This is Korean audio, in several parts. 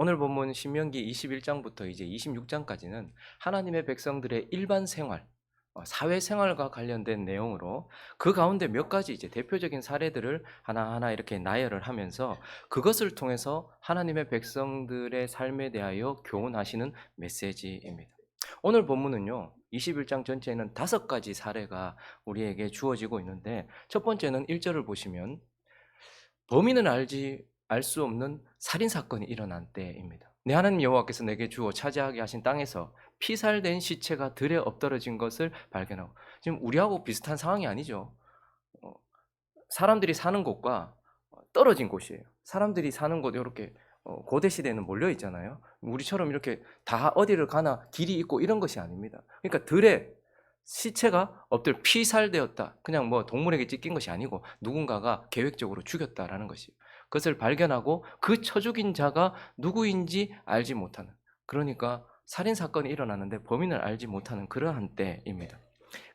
오늘 본문 신명기 21장부터 이제 26장까지는 하나님의 백성들의 일반 생활, 어, 사회 생활과 관련된 내용으로 그 가운데 몇 가지 이제 대표적인 사례들을 하나하나 이렇게 나열을 하면서 그것을 통해서 하나님의 백성들의 삶에 대하여 교훈하시는 메시지입니다. 오늘 본문은요. 21장 전체에는 다섯 가지 사례가 우리에게 주어지고 있는데 첫 번째는 1절을 보시면 범인은 알지 알 수 없는 살인 사건이 일어난 때입니다. 내 하나님 여호와께서 내게 주어 차지하게 하신 땅에서 피살된 시체가 들에 엎드러진 것을 발견하고 지금 우리하고 비슷한 상황이 아니죠. 어, 사람들이 사는 곳과 떨어진 곳이에요. 사람들이 사는 곳 이렇게 어, 고대 시대에는 몰려 있잖아요. 우리처럼 이렇게 다 어디를 가나 길이 있고 이런 것이 아닙니다. 그러니까 들에 시체가 엎드려 피살되었다. 그냥 뭐 동물에게 찢긴 것이 아니고 누군가가 계획적으로 죽였다라는 것이. 그것을 발견하고 그쳐 죽인 자가 누구인지 알지 못하는. 그러니까 살인 사건이 일어나는데 범인을 알지 못하는 그러한 때입니다.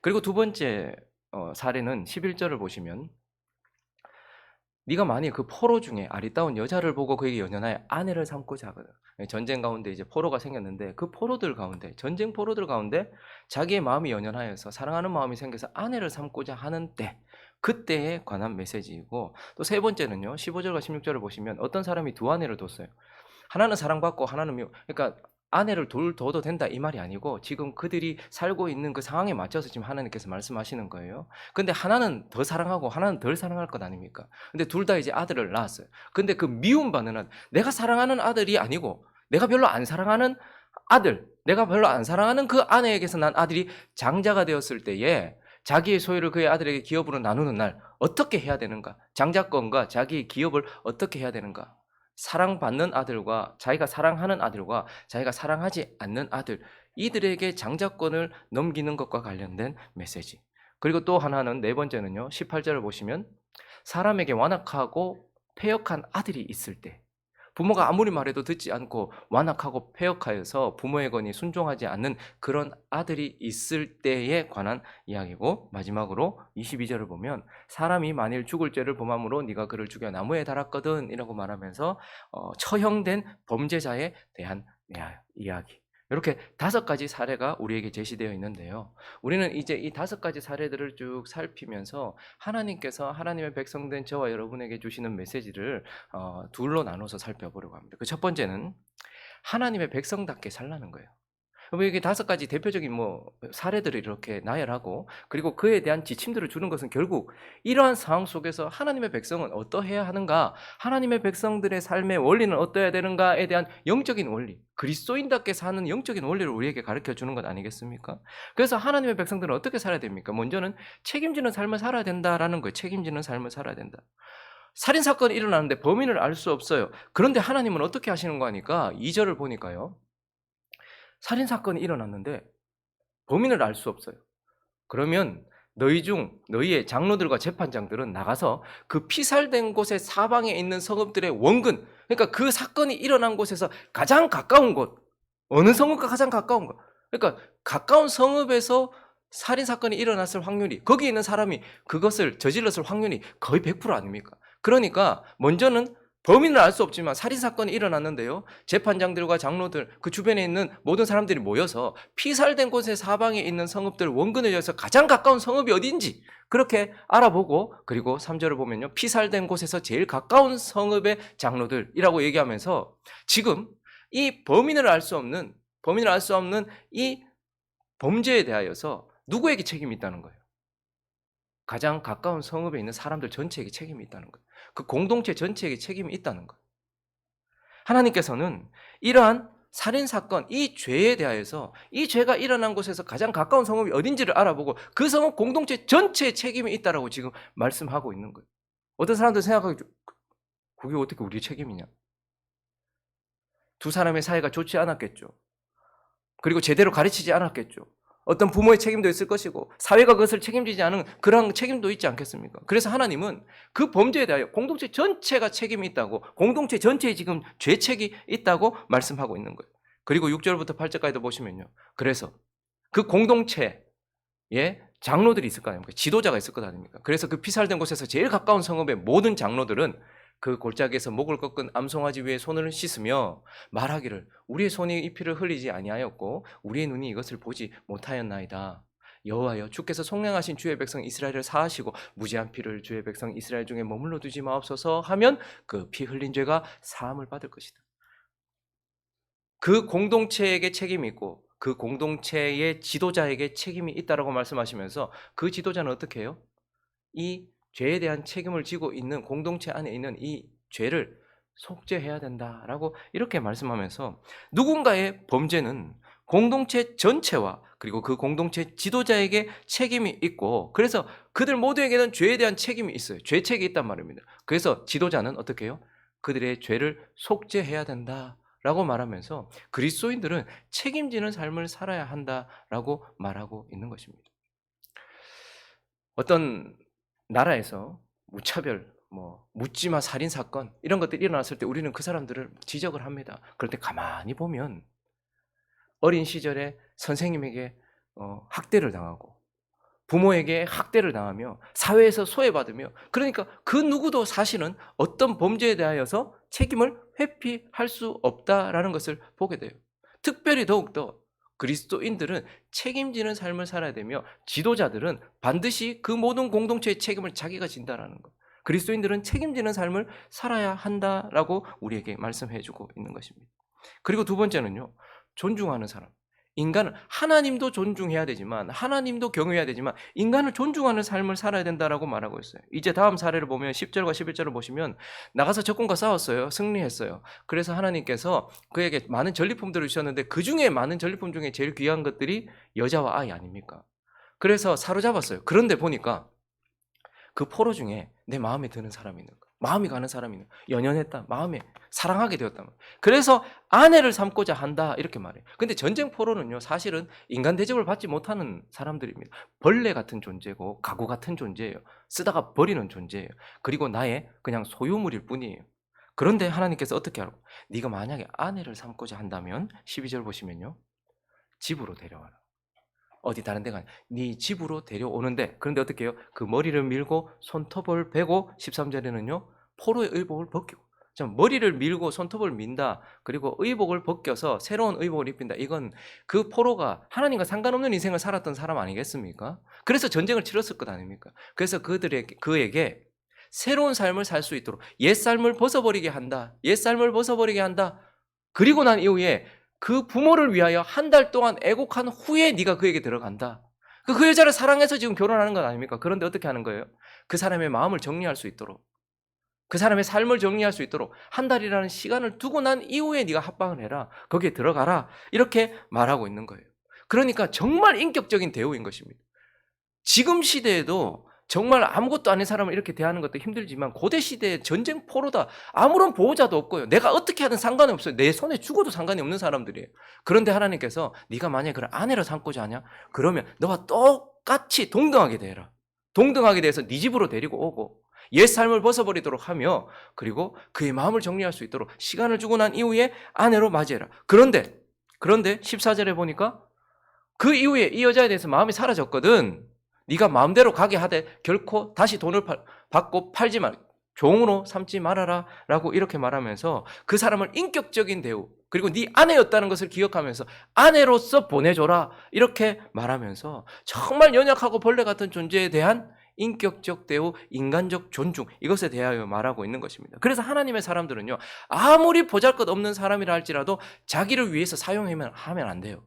그리고 두 번째 어, 사례는 11절을 보시면 네가 만일 그 포로 중에 아리따운 여자를 보고 그에게 연연하여 아내를 삼고자 하거든. 전쟁 가운데 이제 포로가 생겼는데 그 포로들 가운데 전쟁 포로들 가운데 자기의 마음이 연연하여서 사랑하는 마음이 생겨서 아내를 삼고자 하는 때 그때에 관한 메시지이고 또 세 번째는요 15절과 16절을 보시면 어떤 사람이 두 아내를 뒀어요. 하나는 사랑받고 하나는 미워. 그러니까 아내를 둘 둬도 된다 이 말이 아니고 지금 그들이 살고 있는 그 상황에 맞춰서 지금 하나님께서 말씀하시는 거예요. 근데 하나는 더 사랑하고 하나는 덜 사랑할 것 아닙니까? 근데 둘 다 이제 아들을 낳았어요. 근데 그 미움받는 내가 사랑하는 아들이 아니고 내가 별로 안 사랑하는 아들, 내가 별로 안 사랑하는 그 아내에게서 난 아들이 장자가 되었을 때에 자기의 소유를 그의 아들에게 기업으로 나누는 날 어떻게 해야 되는가? 장자권과 자기의 기업을 어떻게 해야 되는가? 사랑받는 아들과 자기가 사랑하는 아들과 자기가 사랑하지 않는 아들 이들에게 장자권을 넘기는 것과 관련된 메시지. 그리고 또 하나는 네 번째는요. 18절을 보시면 사람에게 완악하고 폐역한 아들이 있을 때 부모가 아무리 말해도 듣지 않고 완악하고 폐역하여서 부모의 건이 순종하지 않는 그런 아들이 있을 때에 관한 이야기고 마지막으로 22절을 보면 사람이 만일 죽을 죄를 범함으로 네가 그를 죽여 나무에 달았거든 이라고 말하면서 어, 처형된 범죄자에 대한 이야기 이렇게 다섯 가지 사례가 우리에게 제시되어 있는데요. 우리는 이제 이 다섯 가지 사례들을 쭉 살피면서 하나님께서 하나님의 백성된 저와 여러분에게 주시는 메시지를 어, 둘로 나눠서 살펴보려고 합니다. 그 첫 번째는 하나님의 백성답게 살라는 거예요. 그럼 여기 다섯 가지 대표적인 뭐 사례들을 이렇게 나열하고 그리고 그에 대한 지침들을 주는 것은 결국 이러한 상황 속에서 하나님의 백성은 어떠해야 하는가, 하나님의 백성들의 삶의 원리는 어떠해야 되는가에 대한 영적인 원리, 그리스도인답게 사는 영적인 원리를 우리에게 가르쳐 주는 것 아니겠습니까? 그래서 하나님의 백성들은 어떻게 살아야 됩니까? 먼저는 책임지는 삶을 살아야 된다라는 거예요. 책임지는 삶을 살아야 된다. 살인 사건이 일어나는데 범인을 알 수 없어요. 그런데 하나님은 어떻게 하시는 거 하니까 2절을 보니까요. 살인 사건이 일어났는데 범인을 알 수 없어요. 그러면 너희 중 너희의 장로들과 재판장들은 나가서 그 피살된 곳의 사방에 있는 성읍들의 원근 그러니까 그 사건이 일어난 곳에서 가장 가까운 곳 어느 성읍과 가장 가까운 곳 그러니까 가까운 성읍에서 살인 사건이 일어났을 확률이 거기 있는 사람이 그것을 저질렀을 확률이 거의 100% 아닙니까? 그러니까 먼저는 범인을 알 수 없지만 살인 사건이 일어났는데요. 재판장들과 장로들 그 주변에 있는 모든 사람들이 모여서 피살된 곳의 사방에 있는 성읍들 원근에 의해서 가장 가까운 성읍이 어디인지 그렇게 알아보고 그리고 3절을 보면요. 피살된 곳에서 제일 가까운 성읍의 장로들이라고 얘기하면서 지금 이 범인을 알 수 없는 범인을 알 수 없는 이 범죄에 대하여서 누구에게 책임이 있다는 거예요? 가장 가까운 성읍에 있는 사람들 전체에게 책임이 있다는 거예요. 그 공동체 전체에게 책임이 있다는 것. 하나님께서는 이러한 살인 사건, 이 죄에 대하여서 이 죄가 일어난 곳에서 가장 가까운 성읍이 어딘지를 알아보고 그 성읍 공동체 전체에 책임이 있다라고 지금 말씀하고 있는 거예요. 어떤 사람들 생각하기 그게 어떻게 우리 책임이냐? 두 사람의 사이가 좋지 않았겠죠. 그리고 제대로 가르치지 않았겠죠. 어떤 부모의 책임도 있을 것이고 사회가 그것을 책임지지 않은 그런 책임도 있지 않겠습니까? 그래서 하나님은 그 범죄에 대하여 공동체 전체가 책임이 있다고 공동체 전체에 지금 죄책이 있다고 말씀하고 있는 거예요. 그리고 6절부터 8절까지도 보시면요. 그래서 그 공동체에 장로들이 있을 거 아닙니까? 지도자가 있을 것 아닙니까? 그래서 그 피살된 곳에서 제일 가까운 성읍의 모든 장로들은 그 골짜기에서 목을 꺾은 암송아지 위에 손을 씻으며 말하기를 우리의 손이 이 피를 흘리지 아니하였고 우리의 눈이 이것을 보지 못하였나이다. 여호와여 주께서 속량하신 주의 백성 이스라엘을 사하시고 무지한 피를 주의 백성 이스라엘 중에 머물러 두지 마옵소서 하면 그 피 흘린 죄가 사함을 받을 것이다. 그 공동체에게 책임이 있고 그 공동체의 지도자에게 책임이 있다라고 말씀하시면서 그 지도자는 어떻게 해요? 이 죄에 대한 책임을 지고 있는 공동체 안에 있는 이 죄를 속죄해야 된다라고 이렇게 말씀하면서 누군가의 범죄는 공동체 전체와 그리고 그 공동체 지도자에게 책임이 있고 그래서 그들 모두에게는 죄에 대한 책임이 있어요. 죄책이 있단 말입니다. 그래서 지도자는 어떻게 해요? 그들의 죄를 속죄해야 된다 라고 말하면서 그리스도인들은 책임지는 삶을 살아야 한다라고 말하고 있는 것입니다. 어떤 나라에서 무차별, 뭐 묻지마 살인 사건 이런 것들이 일어났을 때 우리는 그 사람들을 지적을 합니다. 그럴 때 가만히 보면 어린 시절에 선생님에게 어, 학대를 당하고 부모에게 학대를 당하며 사회에서 소외받으며 그러니까 그 누구도 사실은 어떤 범죄에 대하여서 책임을 회피할 수 없다라는 것을 보게 돼요. 특별히 더욱더 그리스도인들은 책임지는 삶을 살아야 되며 지도자들은 반드시 그 모든 공동체의 책임을 자기가 진다라는 것. 그리스도인들은 책임지는 삶을 살아야 한다라고 우리에게 말씀해 주고 있는 것입니다. 그리고 두 번째는요. 존중하는 사람. 인간은 하나님도 존중해야 되지만 하나님도 경외해야 되지만 인간을 존중하는 삶을 살아야 된다라고 말하고 있어요. 이제 다음 사례를 보면 10절과 11절을 보시면 나가서 적군과 싸웠어요. 승리했어요. 그래서 하나님께서 그에게 많은 전리품들을 주셨는데 그 중에 많은 전리품 중에 제일 귀한 것들이 여자와 아이 아닙니까? 그래서 사로잡았어요. 그런데 보니까 그 포로 중에 내 마음에 드는 사람이 있는 거. 마음이 가는 사람이 있는 거. 연연했다. 마음에 사랑하게 되었다. 그래서 아내를 삼고자 한다. 이렇게 말해요. 근데 전쟁 포로는요, 사실은 인간 대접을 받지 못하는 사람들입니다. 벌레 같은 존재고, 가구 같은 존재예요. 쓰다가 버리는 존재예요. 그리고 나의 그냥 소유물일 뿐이에요. 그런데 하나님께서 어떻게 하라고? 네가 만약에 아내를 삼고자 한다면 12절 보시면요. 집으로 데려와라. 어디 다른 데가 아니라 네 집으로 데려오는데 그런데 어떻게 해요? 그 머리를 밀고 손톱을 베고 13절에는요. 포로의 의복을 벗기고 좀 머리를 밀고 손톱을 민다. 그리고 의복을 벗겨서 새로운 의복을 입힌다. 이건 그 포로가 하나님과 상관없는 인생을 살았던 사람 아니겠습니까? 그래서 전쟁을 치렀을 것 아닙니까? 그래서 그들에게 그에게 새로운 삶을 살 수 있도록 옛 삶을 벗어버리게 한다. 옛 삶을 벗어버리게 한다. 그리고 난 이후에 그 부모를 위하여 한 달 동안 애곡한 후에 네가 그에게 들어간다. 그, 그 여자를 사랑해서 지금 결혼하는 것 아닙니까? 그런데 어떻게 하는 거예요? 그 사람의 마음을 정리할 수 있도록 그 사람의 삶을 정리할 수 있도록 한 달이라는 시간을 두고 난 이후에 네가 합방을 해라. 거기에 들어가라. 이렇게 말하고 있는 거예요. 그러니까 정말 인격적인 대우인 것입니다. 지금 시대에도 정말 아무것도 아닌 사람을 이렇게 대하는 것도 힘들지만 고대 시대에 전쟁 포로다. 아무런 보호자도 없고요. 내가 어떻게 하든 상관이 없어요. 내 손에 죽어도 상관이 없는 사람들이에요. 그런데 하나님께서 네가 만약에 그런 아내를 삼고자 하냐? 그러면 너와 똑같이 동등하게 대해라. 동등하게 대해서 네 집으로 데리고 오고 옛 삶을 벗어버리도록 하며 그리고 그의 마음을 정리할 수 있도록 시간을 주고 난 이후에 아내로 맞이해라. 그런데 그런데 14절에 보니까 그 이후에 이 여자에 대해서 마음이 사라졌거든. 네가 마음대로 가게 하되 결코 다시 돈을 팔, 받고 팔지 말 종으로 삼지 말아라 라고 이렇게 말하면서 그 사람을 인격적인 대우 그리고 네 아내였다는 것을 기억하면서 아내로서 보내줘라 이렇게 말하면서 정말 연약하고 벌레 같은 존재에 대한 인격적 대우, 인간적 존중 이것에 대하여 말하고 있는 것입니다. 그래서 하나님의 사람들은요 아무리 보잘것없는 사람이라 할지라도 자기를 위해서 사용하면 하면 안 돼요.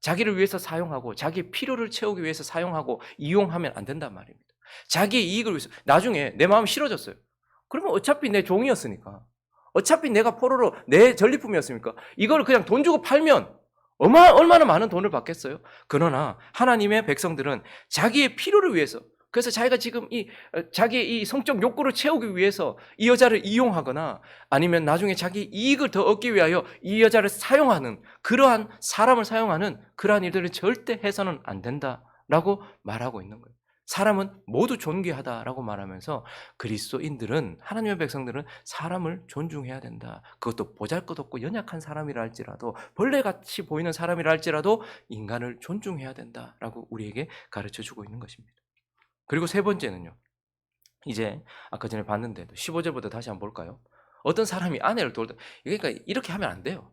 자기를 위해서 사용하고 자기 필요를 채우기 위해서 사용하고 이용하면 안 된단 말입니다. 자기의 이익을 위해서 나중에 내 마음이 싫어졌어요. 그러면 어차피 내 종이었으니까 어차피 내가 포로로 내 전리품이었으니까 이걸 그냥 돈 주고 팔면 얼마, 얼마나 많은 돈을 받겠어요? 그러나 하나님의 백성들은 자기의 필요를 위해서 그래서 자기가 지금 이 어, 자기의 이 성적 욕구를 채우기 위해서 이 여자를 이용하거나 아니면 나중에 자기 이익을 더 얻기 위하여 이 여자를 사용하는 그러한 사람을 사용하는 그러한 일들을 절대 해서는 안 된다라고 말하고 있는 거예요. 사람은 모두 존귀하다라고 말하면서 그리스도인들은 하나님의 백성들은 사람을 존중해야 된다. 그것도 보잘것없고 연약한 사람이라 할지라도 벌레같이 보이는 사람이라 할지라도 인간을 존중해야 된다라고 우리에게 가르쳐 주고 있는 것입니다. 그리고 세 번째는요. 이제 아까 전에 봤는데도 15절부터 다시 한번 볼까요? 어떤 사람이 아내를 돌다 그러니까 이렇게 하면 안 돼요.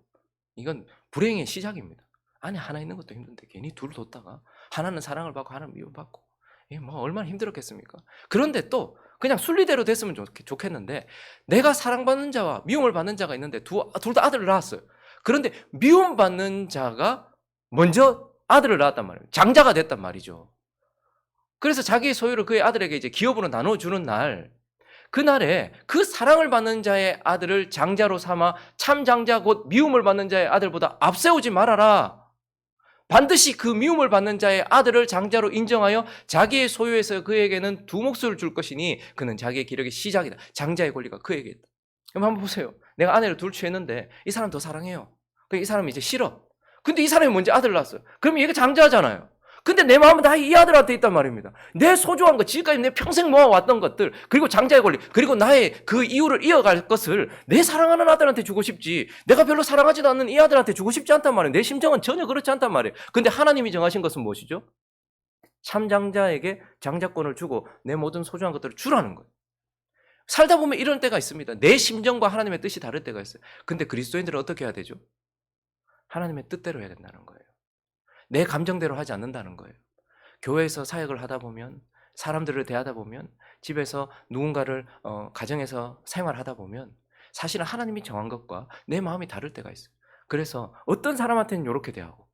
이건 불행의 시작입니다. 아내 하나 있는 것도 힘든데 괜히 둘 뒀다가 하나는 사랑을 받고 하나는 미움받고 이게 뭐 얼마나 힘들었겠습니까? 그런데 또 그냥 순리대로 됐으면 좋, 좋겠는데 내가 사랑받는 자와 미움을 받는 자가 있는데 둘 다 아들을 낳았어요. 그런데 미움받는 자가 먼저 아들을 낳았단 말이에요. 장자가 됐단 말이죠. 그래서 자기의 소유를 그의 아들에게 이제 기업으로 나눠주는 날, 그날에 그 사랑을 받는 자의 아들을 장자로 삼아 참 장자 곧 미움을 받는 자의 아들보다 앞세우지 말아라. 반드시 그 미움을 받는 자의 아들을 장자로 인정하여 자기의 소유에서 그에게는 두 몫을 줄 것이니 그는 자기의 기력의 시작이다. 장자의 권리가 그에게 있다. 그럼 한번 보세요. 내가 아내를 둘 취했는데 이 사람 더 사랑해요. 이 사람이 이제 싫어. 근데 이 사람이 먼저 아들 낳았어요. 그럼 얘가 장자잖아요. 근데 내 마음은 다 이 아들한테 있단 말입니다. 내 소중한 것, 지금까지 내 평생 모아왔던 것들, 그리고 장자의 권리, 그리고 나의 그 이유를 이어갈 것을 내 사랑하는 아들한테 주고 싶지. 내가 별로 사랑하지도 않는 이 아들한테 주고 싶지 않단 말이에요. 내 심정은 전혀 그렇지 않단 말이에요. 근데 하나님이 정하신 것은 무엇이죠? 참 장자에게 장자권을 주고 내 모든 소중한 것들을 주라는 거예요. 살다 보면 이런 때가 있습니다. 내 심정과 하나님의 뜻이 다를 때가 있어요. 근데 그리스도인들은 어떻게 해야 되죠? 하나님의 뜻대로 해야 된다는 거예요. 내 감정대로 하지 않는다는 거예요. 교회에서 사역을 하다 보면 사람들을 대하다 보면 집에서 누군가를 어, 가정에서 생활하다 보면 사실은 하나님이 정한 것과 내 마음이 다를 때가 있어요. 그래서 어떤 사람한테는 이렇게 대하고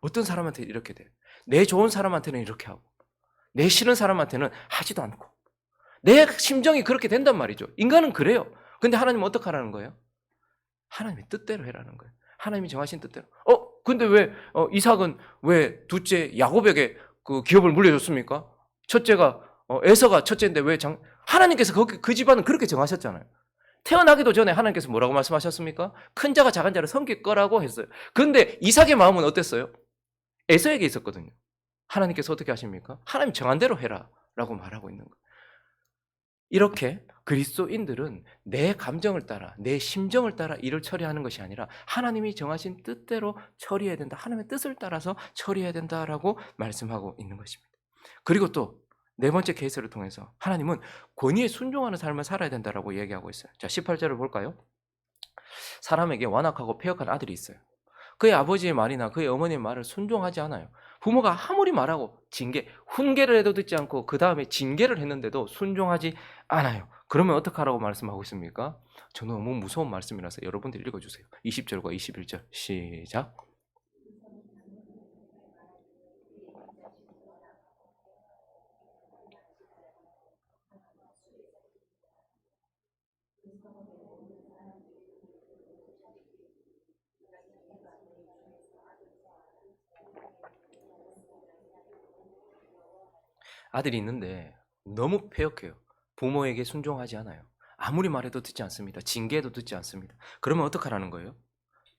어떤 사람한테는 이렇게 돼. 내 좋은 사람한테는 이렇게 하고 내 싫은 사람한테는 하지도 않고 내 심정이 그렇게 된단 말이죠. 인간은 그래요. 근데 하나님은 어떻게 하라는 거예요? 하나님의 뜻대로 해라는 거예요. 하나님이 정하신 뜻대로. 어, 근데 왜 어, 이삭은 왜 둘째 야곱에게 그 기업을 물려줬습니까? 첫째가 어, 에서가 첫째인데 왜 장, 하나님께서 거기 그 집안은 그렇게 정하셨잖아요. 태어나기도 전에 하나님께서 뭐라고 말씀하셨습니까? 큰 자가 작은 자를 섬길 거라고 했어요. 근데 이삭의 마음은 어땠어요? 에서에게 있었거든요. 하나님께서 어떻게 하십니까? 하나님 정한 대로 해라 라고 말하고 있는 거예요. 이렇게 그리스도인들은 내 감정을 따라, 내 심정을 따라 일을 처리하는 것이 아니라 하나님이 정하신 뜻대로 처리해야 된다. 하나님의 뜻을 따라서 처리해야 된다라고 말씀하고 있는 것입니다. 그리고 또 네 번째 케이스를 통해서 하나님은 권위에 순종하는 삶을 살아야 된다라고 얘기하고 있어요. 자, 18절을 볼까요? 사람에게 완악하고 폐역한 아들이 있어요. 그의 아버지의 말이나 그의 어머니의 말을 순종하지 않아요. 부모가 아무리 말하고 징계, 훈계를 해도 듣지 않고 그 다음에 징계를 했는데도 순종하지 않아요. 그러면 어떡하라고 말씀하고 있습니까? 저 너무 무서운 말씀이라서 여러분들 읽어주세요. 20절과 21절 시작. 아들이 있는데 너무 폐역해요. 부모에게 순종하지 않아요. 아무리 말해도 듣지 않습니다. 징계도 듣지 않습니다. 그러면 어떡하라는 거예요?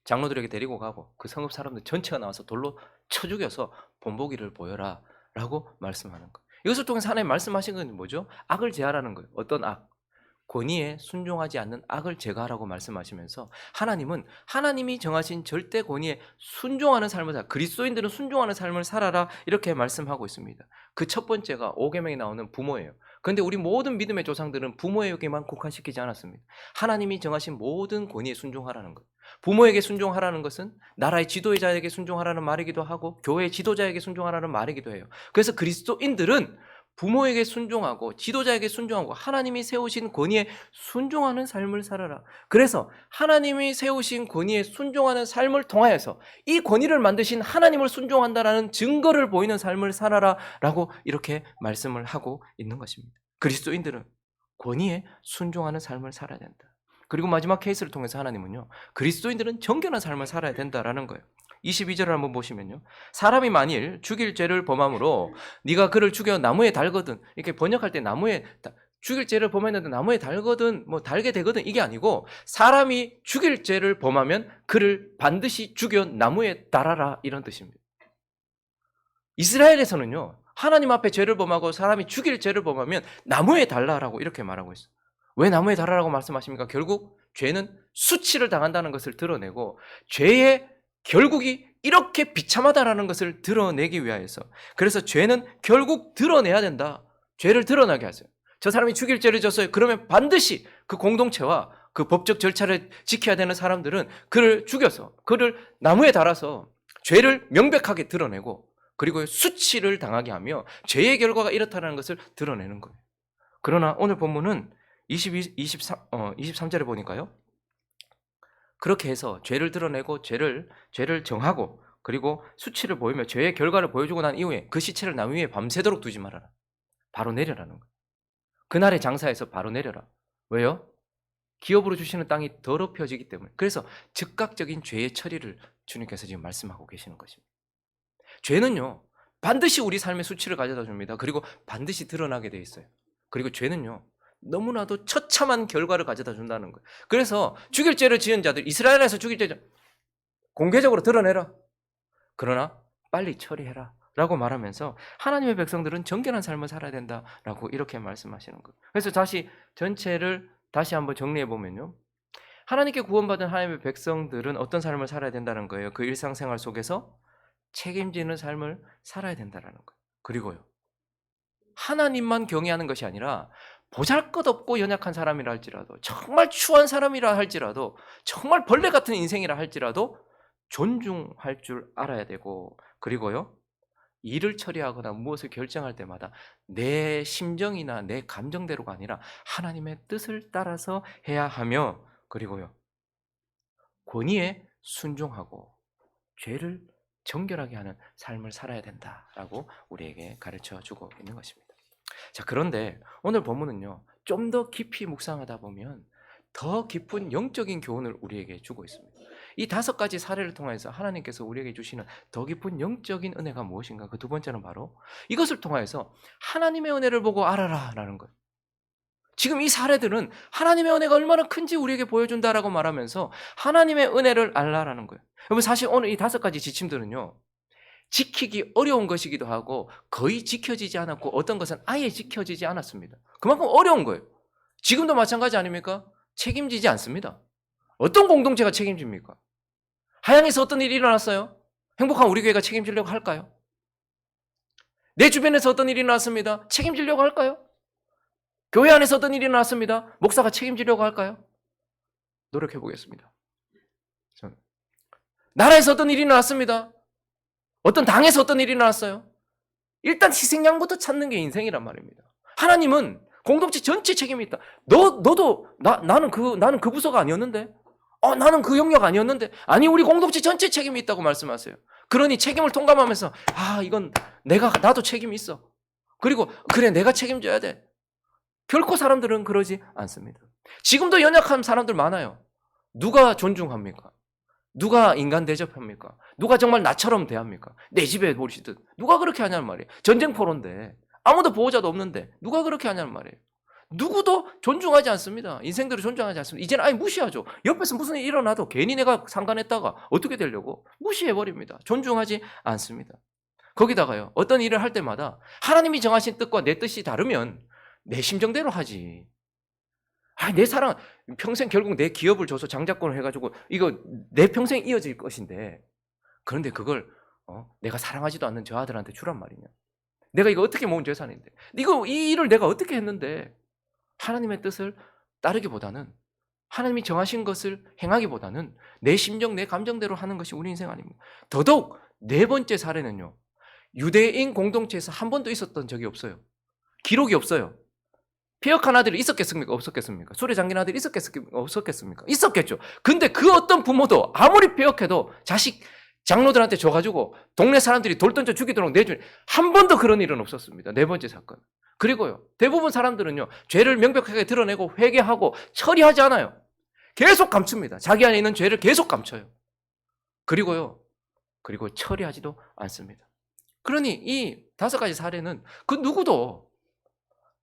장로들에게 데리고 가고 그 성읍 사람들 전체가 나와서 돌로 쳐 죽여서 본보기를 보여라 라고 말씀하는 거예요. 이것을 통해서 하나님 말씀하신 건 뭐죠? 악을 제하라는 거예요. 어떤 악? 권위에 순종하지 않는 악을 제거하라고 말씀하시면서 하나님은 하나님이 정하신 절대 권위에 순종하는 삶을 살 그리스도인들은 순종하는 삶을 살아라 이렇게 말씀하고 있습니다. 그 첫 번째가 오계명에 나오는 부모예요. 그런데 우리 모든 믿음의 조상들은 부모에게만 국한시키지 않았습니다. 하나님이 정하신 모든 권위에 순종하라는 것. 부모에게 순종하라는 것은 나라의 지도자에게 순종하라는 말이기도 하고 교회의 지도자에게 순종하라는 말이기도 해요. 그래서 그리스도인들은 부모에게 순종하고 지도자에게 순종하고 하나님이 세우신 권위에 순종하는 삶을 살아라. 그래서 하나님이 세우신 권위에 순종하는 삶을 통하여서 이 권위를 만드신 하나님을 순종한다라는 증거를 보이는 삶을 살아라라고 이렇게 말씀을 하고 있는 것입니다. 그리스도인들은 권위에 순종하는 삶을 살아야 된다. 그리고 마지막 케이스를 통해서 하나님은요. 그리스도인들은 정결한 삶을 살아야 된다라는 거예요. 22절을 한번 보시면요. 사람이 만일 죽일 죄를 범함으로 네가 그를 죽여 나무에 달거든. 이렇게 번역할 때 나무에 죽일 죄를 범했는데 나무에 달거든 뭐 달게 되거든 이게 아니고 사람이 죽일 죄를 범하면 그를 반드시 죽여 나무에 달아라 이런 뜻입니다. 이스라엘에서는요. 하나님 앞에 죄를 범하고 사람이 죽일 죄를 범하면 나무에 달라라고 이렇게 말하고 있어요. 왜 나무에 달아라고 말씀하십니까? 결국 죄는 수치를 당한다는 것을 드러내고 죄의 결국이 이렇게 비참하다라는 것을 드러내기 위하여서 그래서 죄는 결국 드러내야 된다. 죄를 드러나게 하세요. 저 사람이 죽일 죄를 졌어요. 그러면 반드시 그 공동체와 그 법적 절차를 지켜야 되는 사람들은 그를 죽여서 그를 나무에 달아서 죄를 명백하게 드러내고 그리고 수치를 당하게 하며 죄의 결과가 이렇다는 것을 드러내는 거예요. 그러나 오늘 본문은 22, 23, 어, 23절에 보니까요. 그렇게 해서 죄를 드러내고 죄를 죄를 정하고 그리고 수치를 보이며 죄의 결과를 보여주고 난 이후에 그 시체를 나무 위에 밤새도록 두지 말아라. 바로 내려라는 거예요. 그날의 장사에서 바로 내려라. 왜요? 기업으로 주시는 땅이 더럽혀지기 때문에. 그래서 즉각적인 죄의 처리를 주님께서 지금 말씀하고 계시는 것입니다. 죄는요, 반드시 우리 삶의 수치를 가져다 줍니다. 그리고 반드시 드러나게 돼 있어요. 그리고 죄는요, 너무나도 처참한 결과를 가져다 준다는 거예요. 그래서 죽일 죄를 지은 자들, 이스라엘에서 죽일 죄 공개적으로 드러내라. 그러나 빨리 처리해라. 라고 말하면서 하나님의 백성들은 정결한 삶을 살아야 된다 라고 이렇게 말씀하시는 거예요. 그래서 다시 전체를 다시 한번 정리해 보면요. 하나님께 구원받은 하나님의 백성들은 어떤 삶을 살아야 된다는 거예요. 그 일상생활 속에서 책임지는 삶을 살아야 된다는 거예요. 그리고요. 하나님만 경외하는 것이 아니라 보잘것없고 연약한 사람이라 할지라도 정말 추한 사람이라 할지라도 정말 벌레 같은 인생이라 할지라도 존중할 줄 알아야 되고 그리고요. 일을 처리하거나 무엇을 결정할 때마다 내 심정이나 내 감정대로가 아니라 하나님의 뜻을 따라서 해야 하며 그리고요. 권위에 순종하고 죄를 정결하게 하는 삶을 살아야 된다라고 우리에게 가르쳐 주고 있는 것입니다. 자, 그런데 오늘 본문은요. 좀 더 깊이 묵상하다 보면 더 깊은 영적인 교훈을 우리에게 주고 있습니다. 이 다섯 가지 사례를 통해서 하나님께서 우리에게 주시는 더 깊은 영적인 은혜가 무엇인가? 그 두 번째는 바로 이것을 통하여서 하나님의 은혜를 보고 알아라라는 거예요. 지금 이 사례들은 하나님의 은혜가 얼마나 큰지 우리에게 보여준다라고 말하면서 하나님의 은혜를 알라라는 거예요. 여러분 사실 오늘 이 다섯 가지 지침들은요. 지키기 어려운 것이기도 하고 거의 지켜지지 않았고 어떤 것은 아예 지켜지지 않았습니다. 그만큼 어려운 거예요. 지금도 마찬가지 아닙니까? 책임지지 않습니다. 어떤 공동체가 책임집니까? 하양에서 어떤 일이 일어났어요? 행복한 우리 교회가 책임지려고 할까요? 내 주변에서 어떤 일이 일어났습니다. 책임지려고 할까요? 교회 안에서 어떤 일이 일어났습니다. 목사가 책임지려고 할까요? 노력해 보겠습니다. 나라에서 어떤 일이 일어났습니다. 어떤 당에서 어떤 일이 일어났어요? 일단 희생양부터 찾는 게 인생이란 말입니다. 하나님은 공동체 전체 책임이 있다. 너 너도 나 나는 그 나는 그 부서가 아니었는데. 어 나는 그 영역 아니었는데. 아니 우리 공동체 전체 책임이 있다고 말씀하세요. 그러니 책임을 통감하면서 아 이건 내가 나도 책임이 있어. 그리고 그래 내가 책임져야 돼. 결코 사람들은 그러지 않습니다. 지금도 연약한 사람들 많아요. 누가 존중합니까? 누가 인간 대접합니까? 누가 정말 나처럼 대합니까? 내 집에 오시듯 누가 그렇게 하냐는 말이에요. 전쟁포로인데 아무도 보호자도 없는데 누가 그렇게 하냐는 말이에요. 누구도 존중하지 않습니다. 인생들을 존중하지 않습니다. 이제는 아예 무시하죠. 옆에서 무슨 일이 일어나도 괜히 내가 상관했다가 어떻게 되려고 무시해버립니다. 존중하지 않습니다. 거기다가요. 어떤 일을 할 때마다 하나님이 정하신 뜻과 내 뜻이 다르면 내 심정대로 하지. 아, 내 사랑 평생 결국 내 기업을 줘서 장자권을 해가지고 이거 내 평생 이어질 것인데 그런데 그걸 어? 내가 사랑하지도 않는 저 아들한테 주란 말이냐? 내가 이거 어떻게 모은 재산인데 이거 이 일을 내가 어떻게 했는데 하나님의 뜻을 따르기보다는 하나님이 정하신 것을 행하기보다는 내 심정, 내 감정대로 하는 것이 우리 인생 아닙니까? 더더욱 네 번째 사례는요. 유대인 공동체에서 한 번도 있었던 적이 없어요. 기록이 없어요. 폐역한 아들이 있었겠습니까? 없었겠습니까? 술에 잠긴 아들이 있었겠습니까? 없었겠습니까? 있었겠죠. 근데 그 어떤 부모도 아무리 폐역해도 자식 장로들한테 줘가지고 동네 사람들이 돌 던져 죽이도록 내준 한 번도 그런 일은 없었습니다. 네 번째 사건. 그리고요. 대부분 사람들은요. 죄를 명백하게 드러내고 회개하고 처리하지 않아요. 계속 감춥니다. 자기 안에 있는 죄를 계속 감춰요. 그리고요. 그리고 처리하지도 않습니다. 그러니 이 다섯 가지 사례는 그 누구도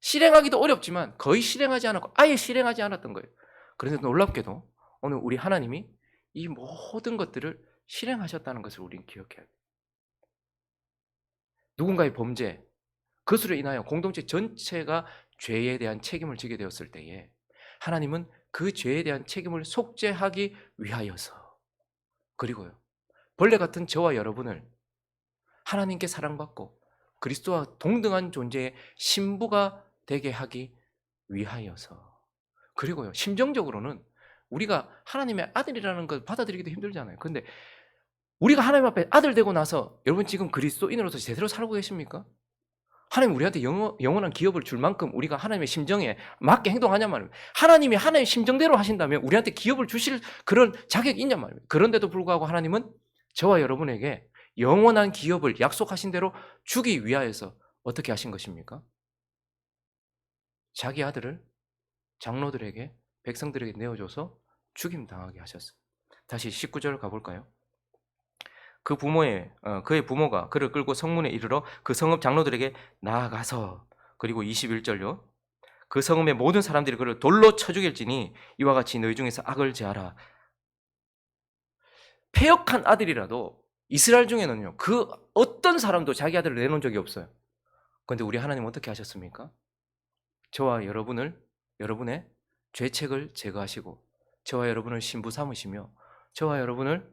실행하기도 어렵지만 거의 실행하지 않았고 아예 실행하지 않았던 거예요. 그런데 놀랍게도 오늘 우리 하나님이 이 모든 것들을 실행하셨다는 것을 우리는 기억해야 돼요. 누군가의 범죄, 그것으로 인하여 공동체 전체가 죄에 대한 책임을 지게 되었을 때에 하나님은 그 죄에 대한 책임을 속죄하기 위하여서 그리고요 벌레 같은 저와 여러분을 하나님께 사랑받고 그리스도와 동등한 존재의 신부가 되게 하기 위하여서. 그리고요, 심정적으로는 우리가 하나님의 아들이라는 걸 받아들이기도 힘들잖아요. 근데 우리가 하나님 앞에 아들 되고 나서 여러분 지금 그리스도인으로서 제대로 살고 계십니까? 하나님 우리한테 영원, 영원한 기업을 줄 만큼 우리가 하나님의 심정에 맞게 행동하냐 말입니다. 하나님이 하나님의 심정대로 하신다면 우리한테 기업을 주실 그런 자격이 있냐 말입니다. 그런데도 불구하고 하나님은 저와 여러분에게 영원한 기업을 약속하신 대로 주기 위하여서 어떻게 하신 것입니까? 자기 아들을 장로들에게 백성들에게 내어줘서 죽임 당하게 하셨어요. 다시 19절 가볼까요? 그 부모의 어, 그의 부모가 그를 끌고 성문에 이르러 그 성읍 장로들에게 나아가서 그리고 21절요. 그 성읍의 모든 사람들이 그를 돌로 쳐 죽일지니 이와 같이 너희 중에서 악을 제하라. 폐역한 아들이라도 이스라엘 중에는요. 그 어떤 사람도 자기 아들을 내놓은 적이 없어요. 그런데 우리 하나님 어떻게 하셨습니까? 저와 여러분을 여러분의 죄책을 제거하시고 저와 여러분을 신부 삼으시며 저와 여러분을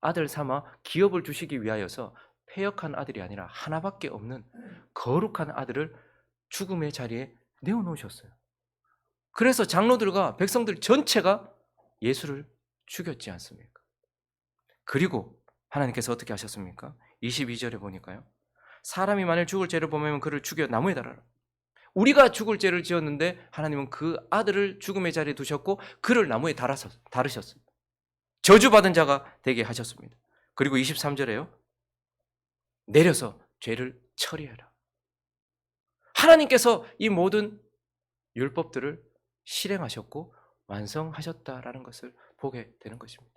아들 삼아 기업을 주시기 위하여서 폐역한 아들이 아니라 하나밖에 없는 거룩한 아들을 죽음의 자리에 내어놓으셨어요. 그래서 장로들과 백성들 전체가 예수를 죽였지 않습니까? 그리고 하나님께서 어떻게 하셨습니까? 22절에 보니까요. 사람이 만일 죽을 죄를 범하면 그를 죽여 나무에 달아라. 우리가 죽을 죄를 지었는데 하나님은 그 아들을 죽음의 자리에 두셨고 그를 나무에 달아서 다르셨습니다. 저주받은 자가 되게 하셨습니다. 그리고 23절에요. 내려서 죄를 처리해라. 하나님께서 이 모든 율법들을 실행하셨고 완성하셨다라는 것을 보게 되는 것입니다.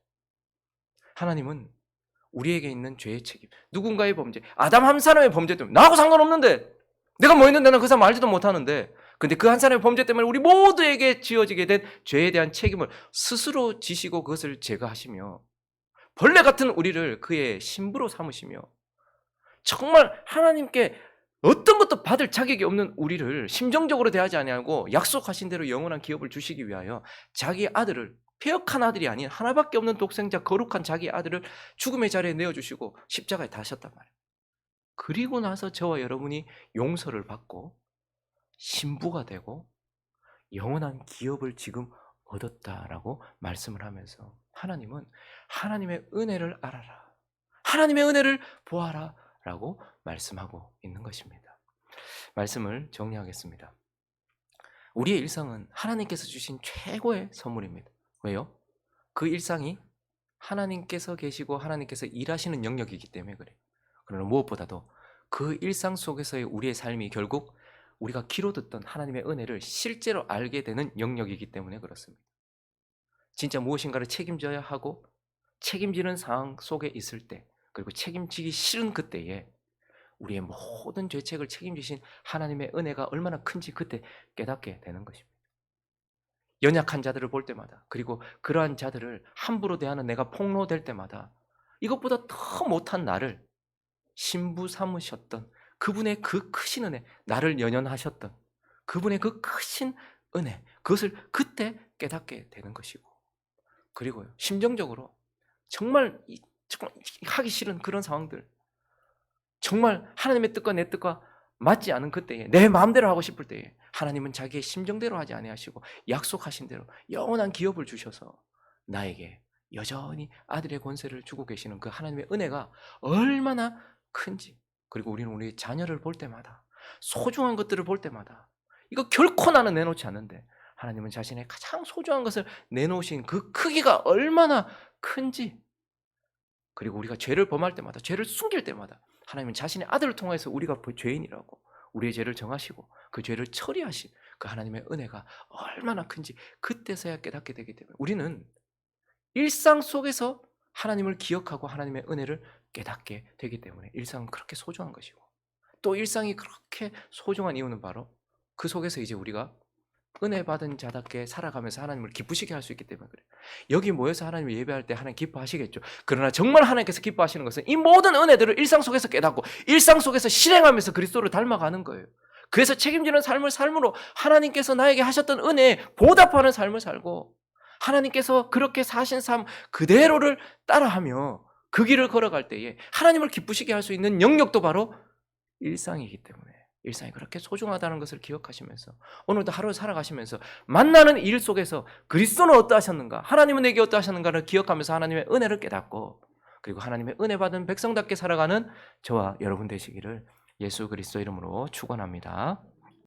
하나님은 우리에게 있는 죄의 책임, 누군가의 범죄, 아담 한 사람의 범죄 때문에 나하고 상관없는데 내가 뭐 했는데 나그 사람 알지도 못하는데 근데 그 한 사람의 범죄 때문에 우리 모두에게 지어지게 된 죄에 대한 책임을 스스로 지시고 그것을 제거하시며 벌레 같은 우리를 그의 신부로 삼으시며 정말 하나님께 어떤 것도 받을 자격이 없는 우리를 심정적으로 대하지 아니하고 약속하신 대로 영원한 기업을 주시기 위하여 자기 아들을 폐역한 아들이 아닌 하나밖에 없는 독생자 거룩한 자기 아들을 죽음의 자리에 내어 주시고 십자가에 다셨단 말이에요. 그리고 나서 저와 여러분이 용서를 받고 신부가 되고 영원한 기업을 지금 얻었다라고 말씀을 하면서 하나님은 하나님의 은혜를 알아라. 하나님의 은혜를 보아라. 라고 말씀하고 있는 것입니다. 말씀을 정리하겠습니다. 우리의 일상은 하나님께서 주신 최고의 선물입니다. 왜요? 그 일상이 하나님께서 계시고 하나님께서 일하시는 영역이기 때문에 그래요. 그러나 무엇보다도 그 일상 속에서의 우리의 삶이 결국 우리가 귀로 듣던 하나님의 은혜를 실제로 알게 되는 영역이기 때문에 그렇습니다. 진짜 무엇인가를 책임져야 하고 책임지는 상황 속에 있을 때 그리고 책임지기 싫은 그때에 우리의 모든 죄책을 책임지신 하나님의 은혜가 얼마나 큰지 그때 깨닫게 되는 것입니다. 연약한 자들을 볼 때마다 그리고 그러한 자들을 함부로 대하는 내가 폭로될 때마다 이것보다 더 못한 나를 신부 삼으셨던 그분의 그 크신 은혜, 나를 연연하셨던 그분의 그 크신 은혜, 그것을 그때 깨닫게 되는 것이고, 그리고요, 심정적으로 정말 하기 싫은 그런 상황들, 정말 하나님의 뜻과 내 뜻과 맞지 않은 그때에, 내 마음대로 하고 싶을 때에, 하나님은 자기의 심정대로 하지 아니하시고 약속하신 대로 영원한 기업을 주셔서 나에게 여전히 아들의 권세를 주고 계시는 그 하나님의 은혜가 얼마나 큰지 그리고 우리는 우리 자녀를 볼 때마다 소중한 것들을 볼 때마다 이거 결코 나는 내놓지 않는데 하나님은 자신의 가장 소중한 것을 내놓으신 그 크기가 얼마나 큰지 그리고 우리가 죄를 범할 때마다 죄를 숨길 때마다 하나님은 자신의 아들을 통해서 우리가 죄인이라고 우리의 죄를 정하시고 그 죄를 처리하신 그 하나님의 은혜가 얼마나 큰지 그때서야 깨닫게 되기 때문에 우리는 일상 속에서 하나님을 기억하고 하나님의 은혜를 깨닫게 되기 때문에 일상은 그렇게 소중한 것이고 또 일상이 그렇게 소중한 이유는 바로 그 속에서 이제 우리가 은혜 받은 자답게 살아가면서 하나님을 기쁘시게 할 수 있기 때문에 그래요. 여기 모여서 하나님을 예배할 때 하나님 기뻐하시겠죠. 그러나 정말 하나님께서 기뻐하시는 것은 이 모든 은혜들을 일상 속에서 깨닫고 일상 속에서 실행하면서 그리스도를 닮아가는 거예요. 그래서 책임지는 삶을 삶으로 하나님께서 나에게 하셨던 은혜에 보답하는 삶을 살고 하나님께서 그렇게 사신 삶 그대로를 따라하며 그 길을 걸어갈 때에 하나님을 기쁘시게 할 수 있는 영역도 바로 일상이기 때문에 일상이 그렇게 소중하다는 것을 기억하시면서 오늘도 하루 살아가시면서 만나는 일 속에서 그리스도는 어떠하셨는가 하나님은 내게 어떠하셨는가를 기억하면서 하나님의 은혜를 깨닫고 그리고 하나님의 은혜 받은 백성답게 살아가는 저와 여러분 되시기를 예수 그리스도 이름으로 축원합니다.